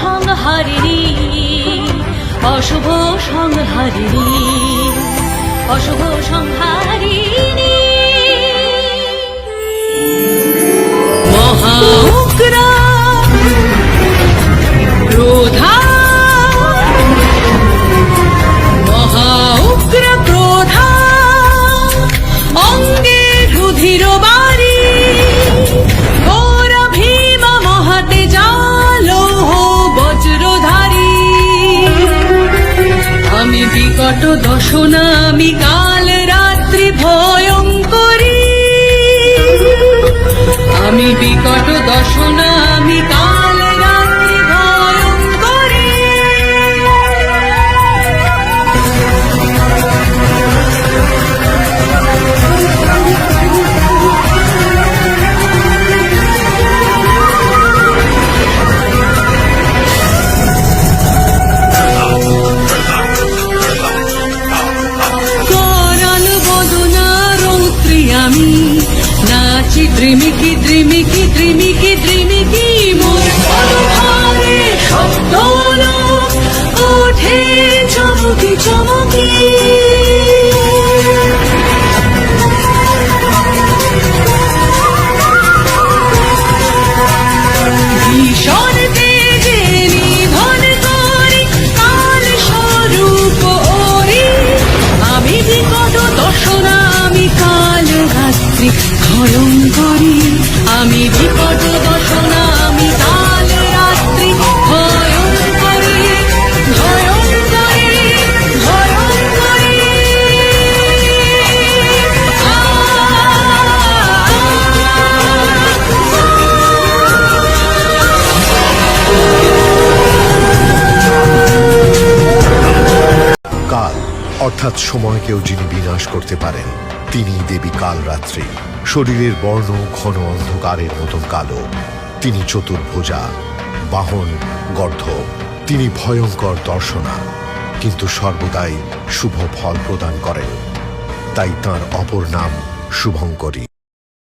সংহারিণী অশুভ সংহারিণী অশুভ সংহারিণী। বিকট দশনা আমি কাল রাত্রি ভয়ঙ্করী। আমি বিকট দশনা আমি কাল dreamy ki dreamy ki dreamy অর্থাৎ সময়কেও যিনি বিনাশ করতে পারেন। তিনি দেবী কালরাত্রি, শরীরের বর্ণ ঘন অন্ধকারের মতন কালো। তিনি চতুর্ভুজা, বাহন, গর্ধ। তিনি ভয়ঙ্কর দর্শনা, কিন্তু সর্বদাই শুভ ফল প্রদান করেন। তাই তার অপর নাম শুভঙ্করী।